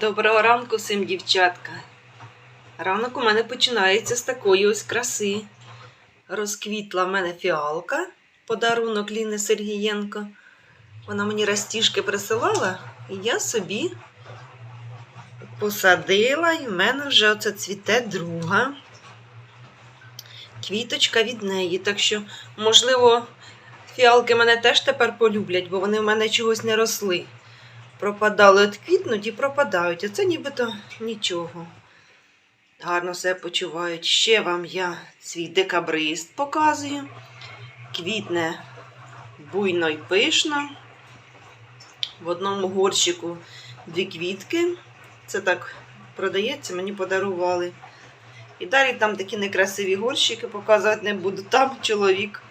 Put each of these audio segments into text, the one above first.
Доброго ранку всім, дівчатка. Ранок у мене починається з такої ось краси. Розквітла в мене фіалка, подарунок Ліни Сергієнко. Вона мені растіжки присилала, і я собі посадила, і в мене вже оце цвіте друга. Квіточка від неї. Так що, можливо, фіалки мене теж тепер полюблять, бо вони в мене чогось не росли пропадали, от квітнуть і пропадають. А це нібито нічого. Гарно себе почувають. Ще вам я свій декабрист показую. Квітне буйно й пишно. В одному горщику дві квітки. Це так продається, мені подарували. І далі там такі некрасиві горщики показувати не буду. Там чоловік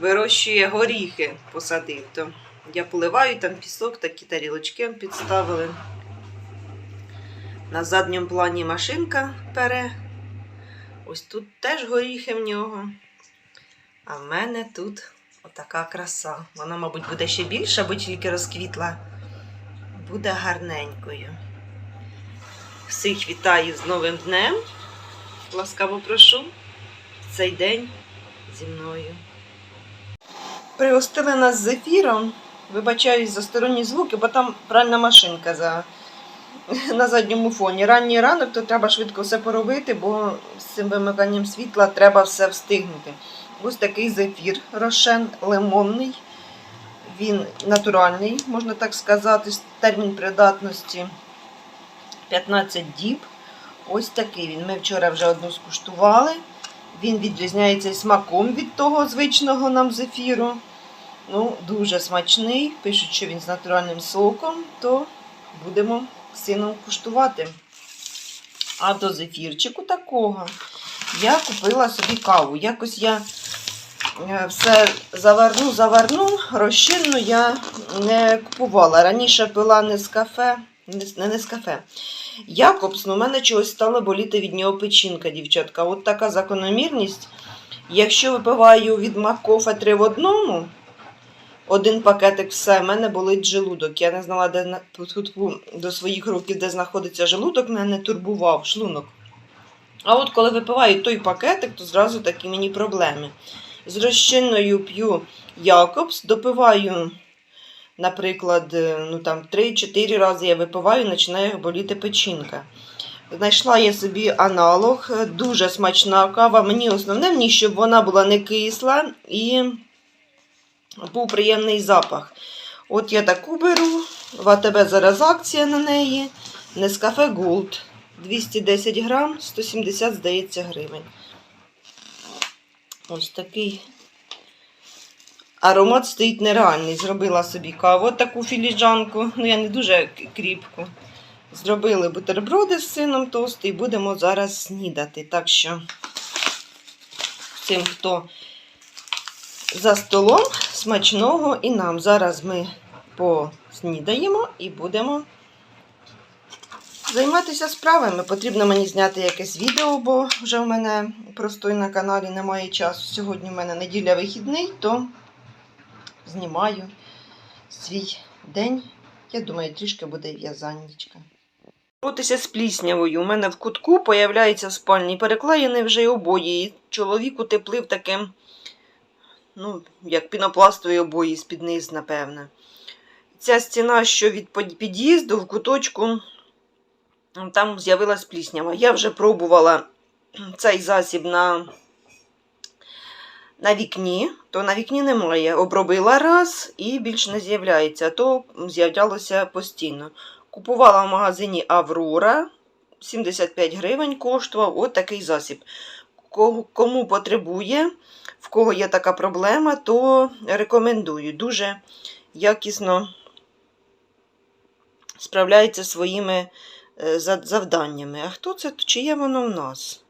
вирощує горіхи, посадив. То я поливаю, там пісок, такі тарілочки підставили. На задньому плані машинка пере. Ось тут теж горіхи в нього. А в мене тут отака краса. Вона, мабуть, буде ще більша, бо тільки розквітла. Буде гарненькою. Всіх вітаю з новим днем. Ласкаво прошу цей день зі мною. Пригостили нас з ефіром. Вибачаюсь за сторонні звуки, бо там пральна машинка за... на задньому фоні. Ранній ранок, то треба швидко все поробити, бо з цим вимиканням світла треба все встигнути. Ось такий зефір рошен лимонний. Він натуральний, можна так сказати, термін придатності 15 діб. Ось такий він. Ми вчора вже одну скуштували. Він відрізняється смаком від того звичного нам зефіру. Ну, дуже смачний. Пишуть, що він з натуральним соком, то будемо з сином куштувати. А до зефірчику такого я купила собі каву. Якось я е, все заверну, заверну, розчинну я не купувала. Раніше пила не з кафе, не, не з кафе. Якобс, ну, у мене чогось стало боліти від нього печінка, дівчатка. От така закономірність. Якщо випиваю від Макофе 3 в одному, один пакетик все, в мене болить желудок. Я не знала, де до своїх років, де знаходиться желудок, мене турбував шлунок. А от коли випиваю той пакетик, то зразу такі мені проблеми. З розчинною п'ю Якобс, допиваю, наприклад, е, ну там 3-4 рази я випиваю, і починає боліти печінка. Знайшла я собі аналог, е, дуже смачна кава. Мені основне ній, щоб вона була не кисла і був приємний запах. От я таку беру, в АТБ зараз акція на неї. Nescafe Gold. 210 грам, 170, здається, гривень. Ось такий аромат стоїть нереальний. Зробила собі каву, от таку філіжанку. Ну, я не дуже кріпку. Зробили бутерброди з сином тости і будемо зараз снідати. Так що цим, хто за столом смачного і нам. Зараз ми поснідаємо і будемо займатися справами. Потрібно мені зняти якесь відео, бо вже в мене простої на каналі немає часу. Сьогодні в мене неділя вихідний, то знімаю свій день. Я думаю, трішки буде в'язаннячка. Боротися з пліснявою. У мене в кутку появляється спальні переклеєні вже й обої. І чоловік утеплив таким ну, як пінопластові обої з-під низ, напевне. Ця стіна, що від під'їзду в куточку, там з'явилась пліснява. Я вже пробувала цей засіб на, на вікні, то на вікні немає. Обробила раз і більше не з'являється, то з'являлося постійно. Купувала в магазині Аврора. 75 гривень коштував от такий засіб. Кому потребує, в кого є така проблема, то рекомендую. Дуже якісно справляється своїми е, завданнями. А хто це? Чи є воно в нас?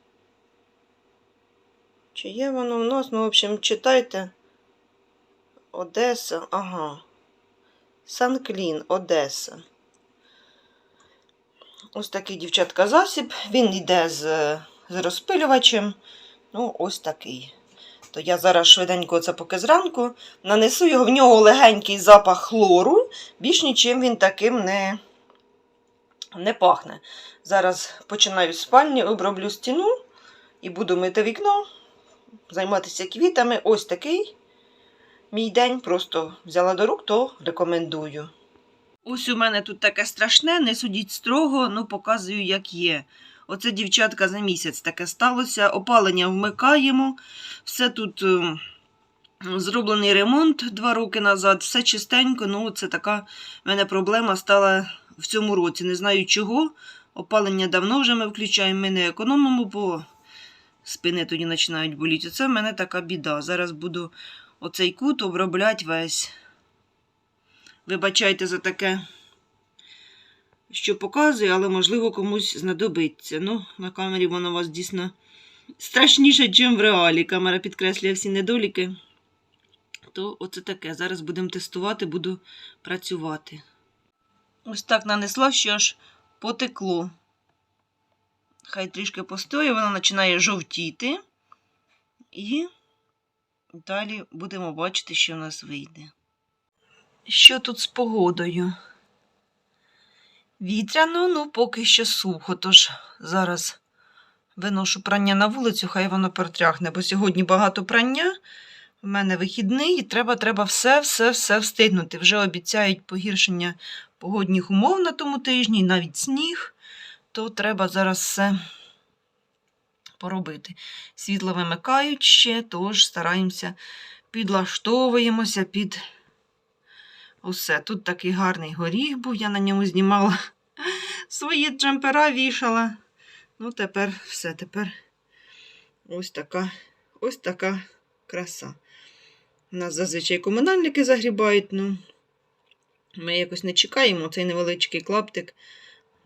Чи є воно в нас? Ну, в общем, читайте. Одеса, ага. Санклін, Одеса. Ось такий, дівчатка, засіб. Він йде з, з розпилювачем. Ну, ось такий. То я зараз швиденько це поки зранку нанесу його, в нього легенький запах хлору, більш нічим він таким не, Не пахне. Зараз починаю з спальні, оброблю стіну і буду мити вікно, займатися квітами. Ось такий мій день. Просто взяла до рук, то рекомендую. Ось у мене тут таке страшне, не судіть строго, ну показую, як є. Оце дівчатка за місяць таке сталося. Опалення вмикаємо. Все тут ем, зроблений ремонт два роки назад, все чистенько. Ну, це така в мене проблема стала в цьому році. Не знаю чого. Опалення давно вже ми включаємо, ми не економимо, бо спини тоді починають боліти. Оце в мене така біда. Зараз буду оцей кут обробляти весь. Вибачайте за таке, що показую, але можливо комусь знадобиться. Ну, на камері воно у вас дійсно страшніше, ніж в реалі. Камера підкреслює всі недоліки. То оце таке. Зараз будемо тестувати, буду працювати. Ось так нанесла, що аж потекло. Хай трішки постоє, вона починає жовтіти. І далі будемо бачити, що в нас вийде. Що тут з погодою? Вітряно, ну поки що сухо, тож зараз виношу прання на вулицю, хай воно протряхне, бо сьогодні багато прання. У мене вихідний, і треба, треба все, все, все встигнути. Вже обіцяють погіршення погодних умов на тому тижні, навіть сніг, то треба зараз все поробити. Світло вимикають ще, тож стараємося, підлаштовуємося під усе. Тут такий гарний горіх був, я на ньому знімала свої джемпера вішала. Ну, тепер все, тепер ось така, ось така краса. У нас зазвичай комунальники загрібають, ну ми якось не чекаємо цей невеличкий клаптик.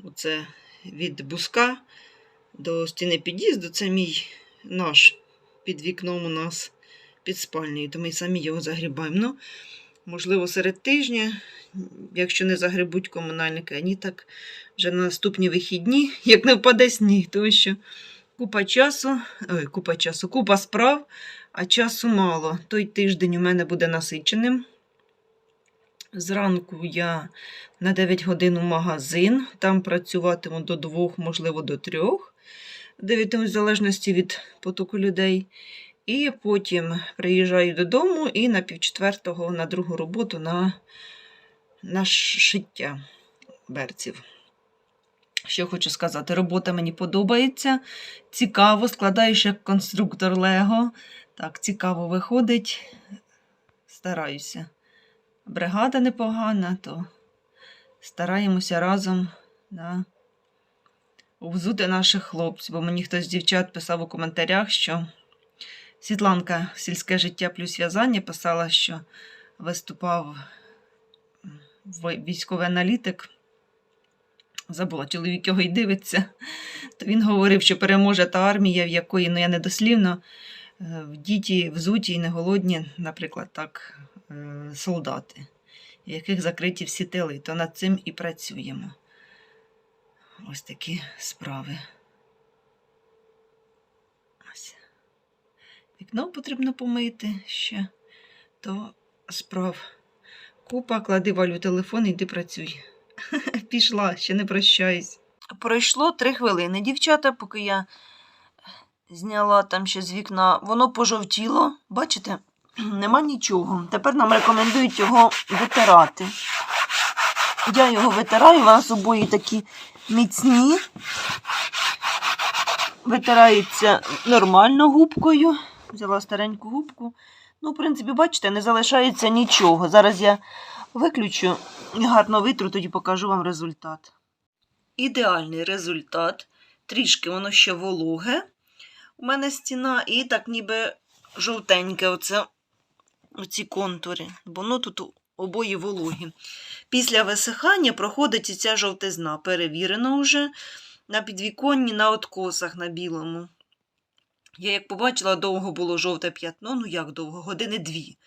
Оце від буска до стіни під'їзду. Це мій наш під вікном у нас під спальнею, то ми самі його загрібаємо. Ну, можливо, серед тижня, якщо не загребуть комунальники, ані так вже на наступні вихідні, як не впаде сніг, тому що купа часу, ой, купа часу, купа справ, а часу мало. Той тиждень у мене буде насиченим. Зранку я на 9 годин у магазин, там працюватиму до 2, можливо, до 3, дивитимусь в залежності від потоку людей. І потім приїжджаю додому і на півчетвертого на другу роботу на, на шиття берців. Що хочу сказати, робота мені подобається. Цікаво, складаєш як конструктор Лего. Так, цікаво виходить. Стараюся. Бригада непогана, то стараємося разом да, взути наших хлопців. Бо мені хтось з дівчат писав у коментарях, що Світланка сільське життя плюс в'язання писала, що виступав військовий аналітик. Забула, чоловік його й дивиться. То він говорив, що переможе та армія, в якої, ну я не дослівно, е, в діті взуті і не голодні, наприклад, так, е, солдати, в яких закриті всі тили, то над цим і працюємо. Ось такі справи. Вікно потрібно помити ще, то справ. Купа, клади валю телефон і йди працюй. Пішла, ще не прощаюсь. Пройшло три хвилини, дівчата, поки я зняла там ще з вікна, воно пожовтіло. Бачите, нема нічого. Тепер нам рекомендують його витирати. Я його витираю, у нас обої такі міцні. Витирається нормально губкою. Взяла стареньку губку. Ну, в принципі, бачите, не залишається нічого. Зараз я виключу і гарно витру, тоді покажу вам результат. Ідеальний результат. Трішки воно ще вологе. У мене стіна, і так ніби жовтеньке оце, оці контури. Бо ну тут обої вологі. Після висихання проходить і ця жовтизна. Перевірено вже на підвіконні, на откосах на білому. Я як побачила, довго було жовте п'ятно, ну як довго, години дві.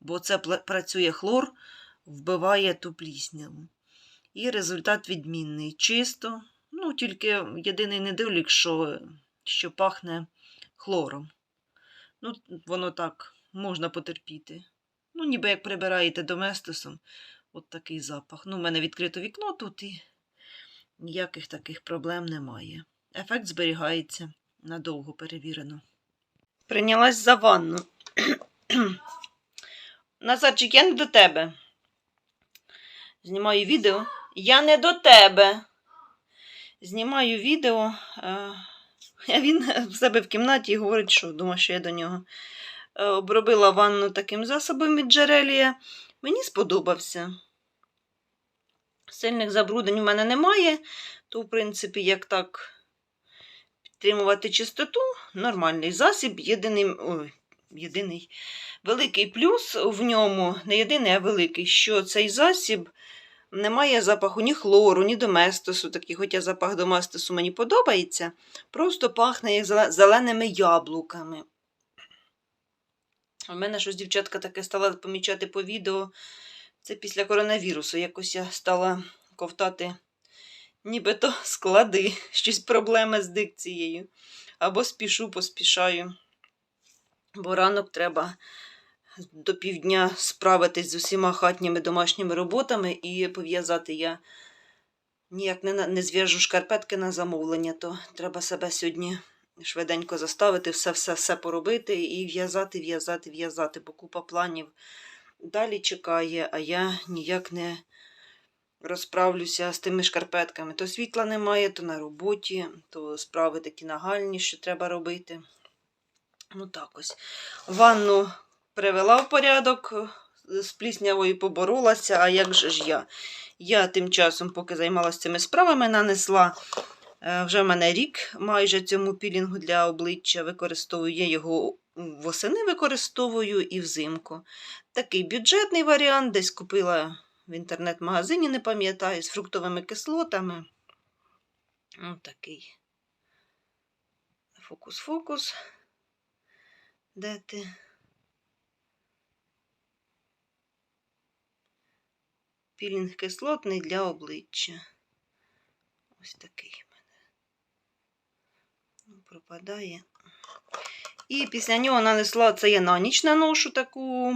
Бо це працює хлор, вбиває ту плісняву. І результат відмінний. Чисто, ну тільки єдиний недолік, що, що пахне хлором. Ну, воно так можна потерпіти. Ну, ніби як прибираєте доместосом, от такий запах. Ну, у мене відкрито вікно тут і ніяких таких проблем немає. Ефект зберігається надовго перевірено. Прийнялась за ванну. Назарчик, я не до тебе. Знімаю відео. Я не до тебе. Знімаю відео. е, А він в себе в кімнаті і говорить, що думає, що я до нього. Е, Обробила ванну таким засобом від джерелія. Мені сподобався. Сильних забруднень у мене немає, то, в принципі, як так підтримувати чистоту, нормальний засіб. Єдиний, ой, єдиний великий плюс в ньому, не єдиний, а великий, що цей засіб не має запаху ні хлору, ні доместосу, такий, хоча запах доместосу мені подобається, просто пахне зеленими яблуками. У мене щось дівчатка таке стала помічати по відео. Це після коронавірусу. Якось я стала ковтати нібито склади, щось проблеми з дикцією. Або спішу, поспішаю. Бо ранок треба до півдня справитись з усіма хатніми домашніми роботами і пов'язати я ніяк не, не зв'яжу шкарпетки на замовлення, то треба себе сьогодні швиденько заставити, все-все-все поробити і в'язати, в'язати, в'язати, бо купа планів далі чекає, а я ніяк не розправлюся з тими шкарпетками. То світла немає, то на роботі, то справи такі нагальні, що треба робити. Ну так ось. Ванну привела в порядок, з пліснявою поборолася, а як же ж я? Я тим часом, поки займалася цими справами, нанесла. е, Вже в мене рік майже цьому пілінгу для обличчя використовую. Я його восени використовую і взимку. Такий бюджетний варіант, десь купила в інтернет-магазині, не пам'ятаю, з фруктовими кислотами. Ось такий. Фокус-фокус. Де ти? Пілінг кислотний для обличчя. Ось такий в мене. Пропадає. І після нього нанесла це я на ніч наношу таку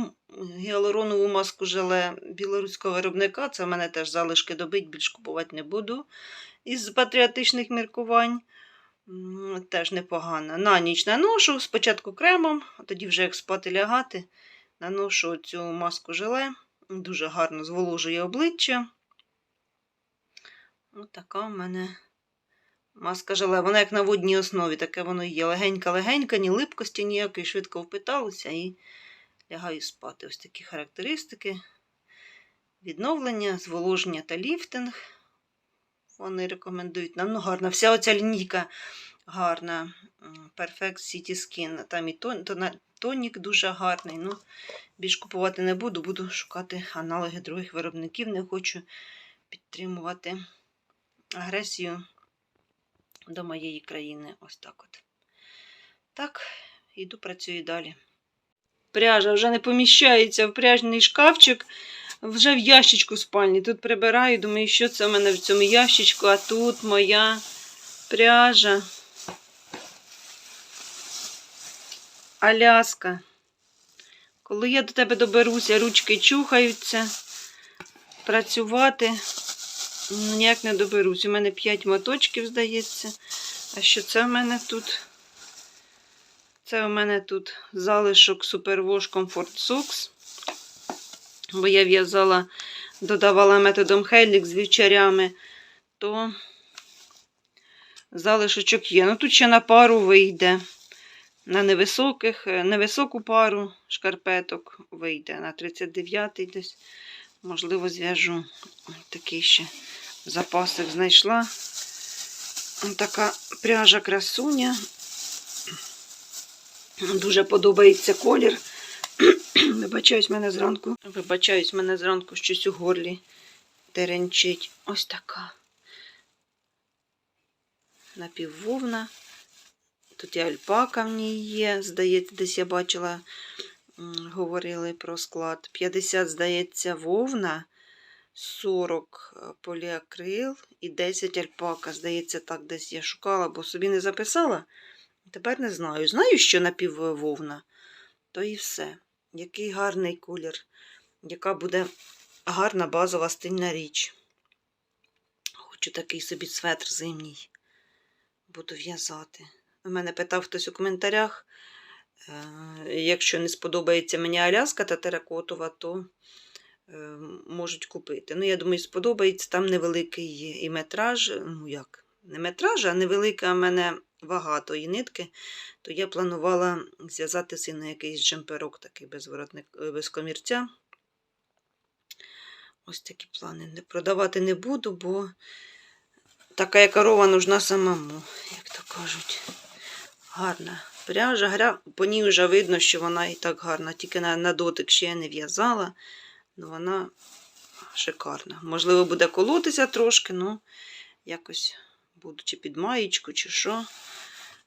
гіалуронову маску желе білоруського виробника. Це в мене теж залишки добить, більш купувати не буду із патріотичних міркувань. Теж непогано. На ніч наношу спочатку кремом, а тоді вже як спати лягати, наношу цю маску желе. Дуже гарно зволожує обличчя. Ось така в мене маска желе. Вона як на водній основі, таке воно є. Легенька-легенька, ні липкості ніякої, швидко впиталося і лягаю спати. Ось такі характеристики. Відновлення, зволоження та ліфтинг. Вони рекомендують нам. Ну, гарна. Вся оця лінійка гарна. Perfect City Skin. Там і тон, тонік дуже гарний. Ну, більш купувати не буду, буду шукати аналоги других виробників. Не хочу підтримувати агресію до моєї країни. Ось так от. Так, іду працюю далі. Пряжа вже не поміщається в пряжний шкафчик, вже в ящичку спальні. Тут прибираю, думаю, що це в мене в цьому ящичку, а тут моя пряжа. Аляска. Коли я до тебе доберуся, ручки чухаються, працювати ніяк не доберусь. У мене 5 моточків, здається. А що це в мене тут? Це у мене тут залишок Superwash Comfort Socks. Бо я в'язала, додавала методом Helix з вівчарями, то залишочок є. Ну тут ще на пару вийде. На невисоких, е, невисоку пару шкарпеток вийде. На 39-й десь, можливо, зв'яжу. Такий ще запасик знайшла. Ось така пряжа красуня. Дуже подобається колір. Вибачаюсь мене зранку. Вибачаюсь мене зранку щось у горлі теренчить. Ось така. Напіввовна. Тут і альпака в ній є. Здається, десь я бачила, говорили про склад. 50, здається, вовна, 40 поліакрил і 10 альпака. Здається, так десь я шукала, бо собі не записала. Тепер не знаю. Знаю, що напіввовна, то і все. Який гарний колір, яка буде гарна базова стильна річ. Хочу такий собі светр зимній. Буду в'язати. У мене питав хтось у коментарях. е, Якщо не сподобається мені Аляска та теракотова, то е, можуть купити. Ну, я думаю, сподобається. Там невеликий і метраж. Ну як, не метраж, а невелика в мене вага тої нитки, то я планувала зв'язати сину якийсь джемперок, такий без, воротник, е, без комірця. Ось такі плани. Продавати не буду, бо така корова нужна самому, як то кажуть. Гарна пряжа. По ній вже видно, що вона і так гарна. Тільки на, на дотик ще я не в'язала, але вона шикарна. Можливо, буде колотися трошки, ну якось буду чи під маєчку, чи що.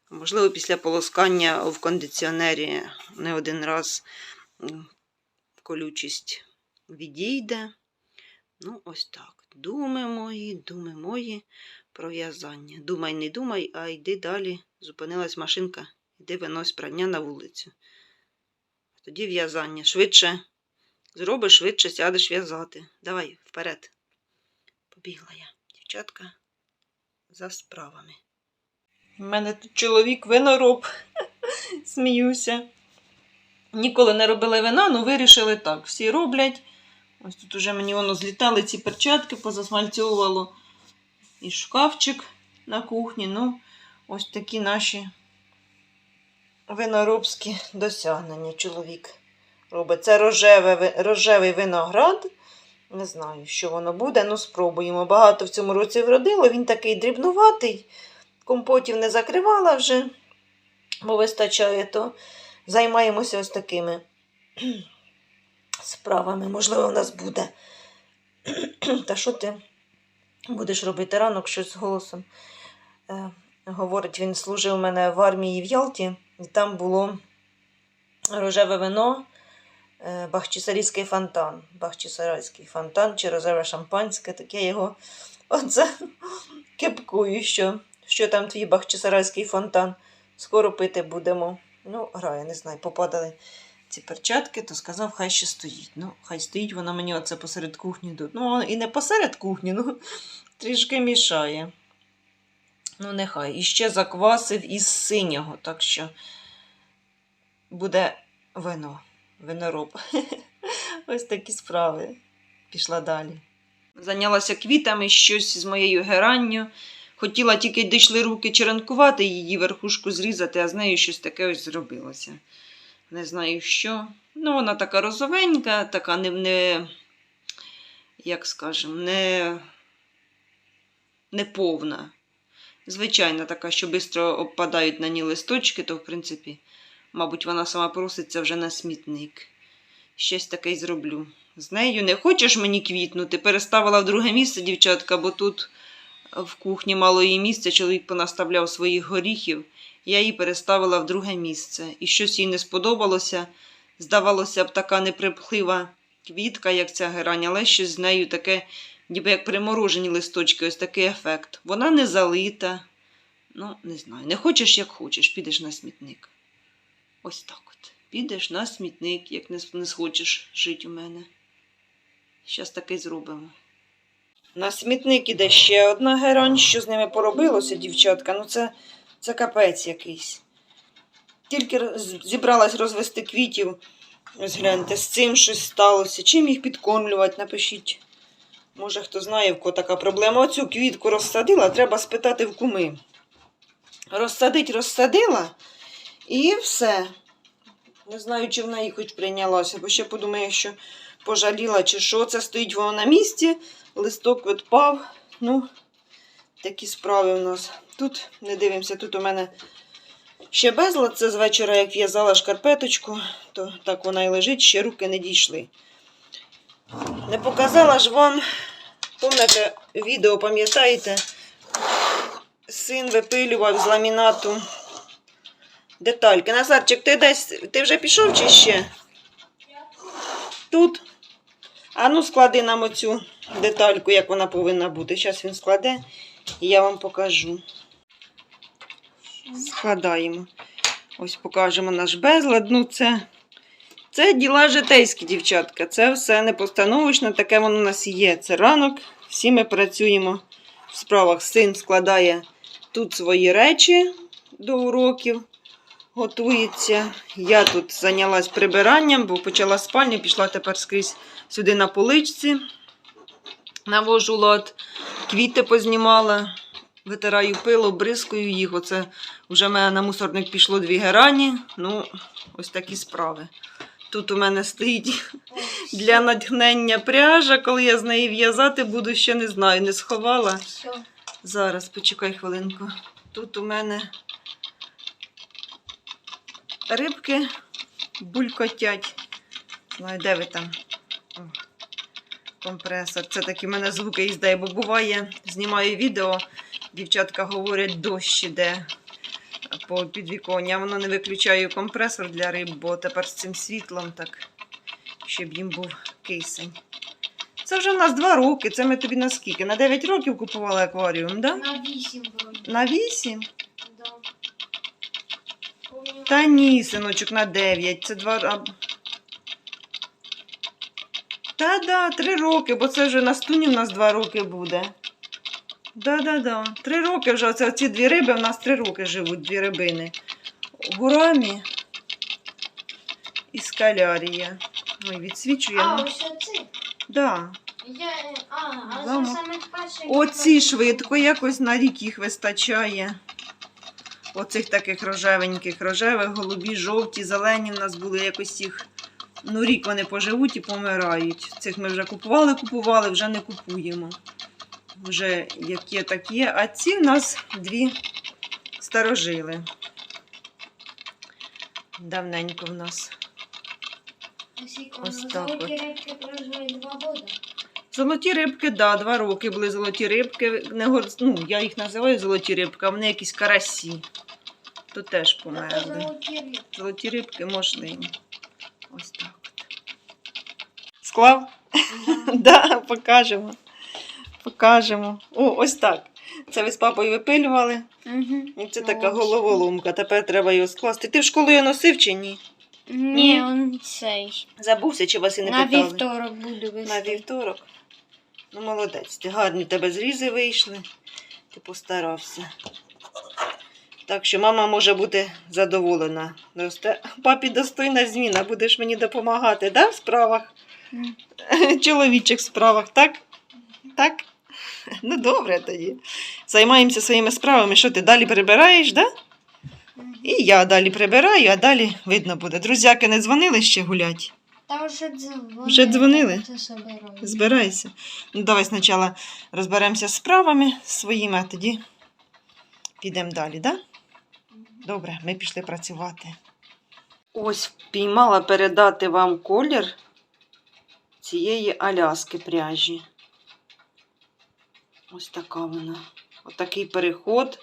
Можливо, після полоскання в кондиціонері не один раз колючість відійде. Ну, ось так. Думи мої, думи мої про в'язання. Думай, не думай, а йди далі. Зупинилась машинка. Йди винось прання на вулицю. Тоді в'язання. Швидше зробиш, швидше сядеш в'язати. Давай, вперед. Побігла я, дівчатка, за справами. У мене тут чоловік винороб. Сміюся. Ніколи не робили вина, ну вирішили так. Всі роблять. Ось тут уже мені воно злітали ці перчатки, позасмальцьовувало і шкафчик на кухні. Ну, ось такі наші виноробські досягнення чоловік робить. Це рожеве, рожевий виноград. Не знаю, що воно буде, ну спробуємо. Багато в цьому році вродило. Він такий дрібнуватий. Компотів не закривала вже, бо вистачає, то займаємося ось такими справами. Можливо, в нас буде. Та що ти будеш робити ранок щось з голосом? Е, говорить, він служив у мене в армії в Ялті, і там було рожеве вино, Бахчисарійський фонтан. Бахчисарайський фонтан чи рожеве шампанське, таке його. Оце кепкую, що, що там твій Бахчисарайський фонтан. Скоро пити будемо. Ну, грає, не знаю, попадали ці перчатки, то сказав, хай ще стоїть. Ну, хай стоїть, вона мені оце посеред кухні. тут. Ну, і не посеред кухні, ну трішки мішає. Ну, нехай. І ще заквасив із синього, так що буде вино, винороб. Ось такі справи. Пішла далі. Зайнялася квітами, щось з моєю геранню. Хотіла тільки дійшли руки черенкувати, її верхушку зрізати, а з нею щось таке ось зробилося. Не знаю що. Ну, вона така розовенька, така не, не як скажемо, не, не повна. Звичайна така, що швидко обпадають на ній листочки, то, в принципі, мабуть, вона сама проситься вже на смітник. Щось таке й зроблю. З нею не хочеш мені квітнути? Переставила в друге місце, дівчатка, бо тут в кухні мало її місця, чоловік понаставляв своїх горіхів. Я її переставила в друге місце. І щось їй не сподобалося. Здавалося б, така неприпхлива квітка, як ця герань, але щось з нею таке, ніби як приморожені листочки, ось такий ефект. Вона не залита. Ну, не знаю. Не хочеш, як хочеш, підеш на смітник. Ось так от. Підеш на смітник, як не, схочеш жити у мене. Щас таке зробимо. На смітник іде ще одна герань, що з ними поробилося, дівчатка. Ну це, це капець якийсь. Тільки зібралась розвести квітів. Ось гляньте, з цим щось сталося. Чим їх підкормлювати, напишіть. Може, хто знає, в кого така проблема. Оцю квітку розсадила, треба спитати в куми. Розсадить, розсадила і все. Не знаю, чи вона їх хоч прийнялася, бо ще подумаю, що пожаліла, чи що. Це стоїть воно на місці, листок відпав. Ну, такі справи у нас. Тут, не дивимося, тут у мене ще безлад. Це з вечора, як в'язала шкарпеточку, то так вона і лежить, ще руки не дійшли. Не показала ж вам, пам'ятаєте, відео, пам'ятаєте, син випилював з ламінату детальки. Назарчик, ти десь, ти вже пішов чи ще? Тут. А ну склади нам оцю детальку, як вона повинна бути. Зараз він складе і я вам покажу. Складаємо. Ось покажемо наш безлад. Ну, це, це діла житейські, дівчатка. Це все не постановочно, таке воно у нас є. Це ранок. Всі ми працюємо в справах син складає тут свої речі до уроків, готується. Я тут зайнялась прибиранням, бо почала спальню, пішла тепер скрізь сюди на поличці. Навожу лад, квіти познімала, витираю пило, бризкую їх. Оце вже в мене на мусорник пішло дві герані. Ну, ось такі справи. Тут у мене стоїть для натхнення пряжа, коли я з неї в'язати буду, ще не знаю, не сховала. Зараз, почекай хвилинку. Тут у мене рибки булькотять. Знаю, де ви там? О, компресор. Це такі в мене звуки іздає, бо буває, знімаю відео, дівчатка говорять, дощ іде по підвіконня. Воно не виключаю компресор для риб, бо тепер з цим світлом так, щоб їм був кисень. Це вже в нас два роки. Це ми тобі на скільки? На 9 років купували акваріум, да? На 8 вроде. На 8? Та ні, синочок, на 9. Це два. А... Та да, 3 роки, бо це вже на стуні в нас 2 роки буде. Да-да-да. Три роки вже оце ці дві риби, в нас три роки живуть, дві рибини. Гурамі і скалярія. Ой, відсвічує. А, ну. ось оці. Да. Я, а, а це саме перший. Оці швидко, якось на рік їх вистачає. Оцих таких рожевеньких, рожевих, голубі, жовті, зелені в нас були якось їх. Ну, рік вони поживуть і помирають. Цих ми вже купували, купували, вже не купуємо. Вже як є, так є. А ці в нас дві старожили. Давненько в нас. Ось так от. Золоті рибки, да, два роки були золоті рибки. Не гор... ну, я їх називаю золоті рибки, а вони якісь карасі. То теж померли. золоті рибки. Золоті рибки можливі. Ось так. от. Склав? Да, покажемо. Покажемо. О, ось так. Це ви з папою випилювали. Угу. І це така головоломка. Тепер треба його скласти. Ти в школу його носив чи ні? Ні, он цей. Забувся, чи вас і не На питали? вівторок буду вести. На вівторок. Ну, молодець. Ти гарні в тебе зрізи вийшли. Ти постарався. Так що мама може бути задоволена. Папі достойна зміна, будеш мені допомагати, да, в справах? М. Чоловічих справах, так? Так? Ну, добре тоді. Займаємося своїми справами. Що ти далі прибираєш, да? І я далі прибираю, а далі видно буде. Друзяки не дзвонили ще гулять? Та вже дзвонили. Вже дзвонили? Збирайся. Ну, давай спочатку розберемося з справами своїми, а тоді підемо далі, да? Добре, ми пішли працювати. Ось впіймала передати вам колір цієї аляски пряжі. Ось така вона. Отакий переход.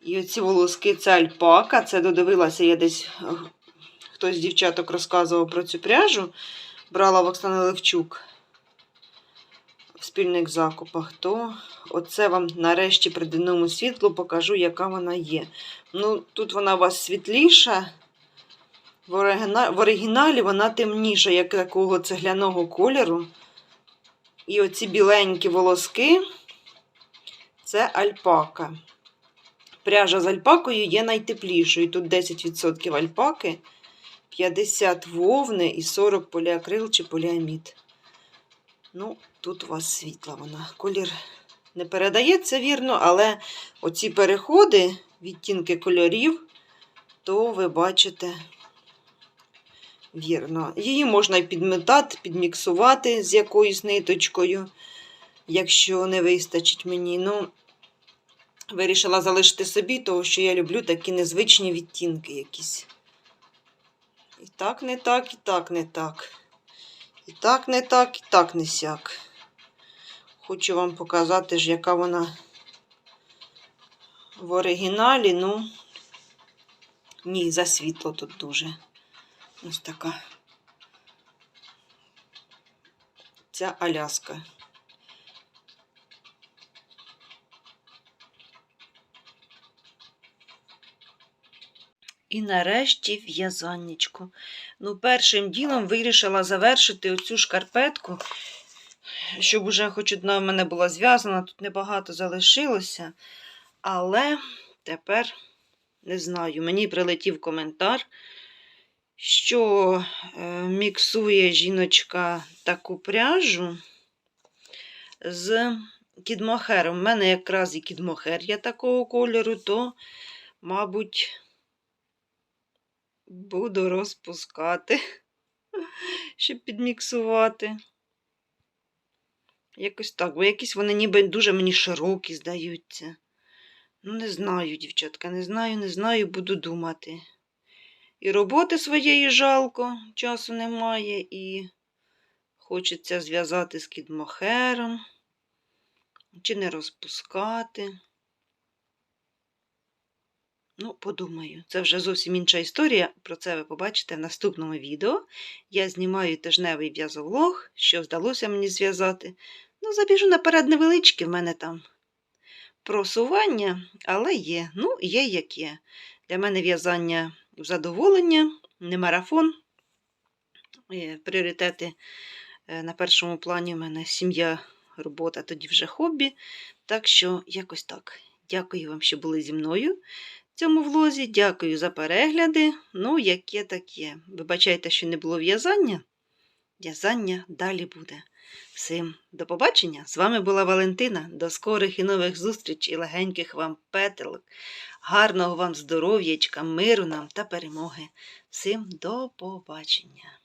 І оці волоски це альпака. Це додивилася я десь. Хтось з дівчаток розказував про цю пряжу брала в Оксани Левчук в спільних закупах, то оце вам нарешті при денному світлу покажу, яка вона є. Ну, тут вона у вас світліша. В оригіналі вона темніша, як такого цегляного кольору. І оці біленькі волоски це альпака. Пряжа з альпакою є найтеплішою. Тут 10% альпаки. 50 вовни і 40 поліакрил чи поліамід. Ну, тут у вас світла вона. Колір не передається вірно, але оці переходи, відтінки кольорів, то ви бачите вірно. Її можна і підметати, підміксувати з якоюсь ниточкою, якщо не вистачить мені. Ну, вирішила залишити собі, тому що я люблю такі незвичні відтінки якісь. І так не так, і так не так. І так не так, і так не сяк. Хочу вам показати ж, яка вона в оригіналі. Ну, ні, за світло тут дуже. Ось така. Ця Аляска. І нарешті в'язаннячку. Ну, першим ділом вирішила завершити оцю шкарпетку. щоб уже хоч одна в мене була зв'язана, тут небагато залишилося. Але тепер не знаю, мені прилетів коментар, що е, міксує жіночка таку пряжу з кідмохером. У мене якраз і кідмохер є такого кольору, то, мабуть, буду розпускати, щоб підміксувати. Якось так, бо якісь вони ніби дуже мені широкі здаються. Ну, не знаю, дівчатка, не знаю, не знаю, буду думати. І роботи своєї жалко, часу немає, і хочеться зв'язати з кідмохером, чи не розпускати. Ну, подумаю, це вже зовсім інша історія. Про це ви побачите в наступному відео. Я знімаю тижневий в'язовлог, що вдалося мені зв'язати. Ну, забіжу наперед невеличке в мене там просування, але є. Ну, є як є. Для мене в'язання в задоволення, не марафон. Е, Пріоритети е, на першому плані в мене сім'я, робота, тоді вже хобі. Так що якось так. Дякую вам, що були зі мною цьому влозі. Дякую за перегляди. Ну, яке таке. Вибачайте, що не було в'язання. В'язання далі буде. Всім до побачення! З вами була Валентина. До скорих і нових зустрічей, легеньких вам петелок, гарного вам здоров'ячка, миру нам та перемоги. Всім до побачення!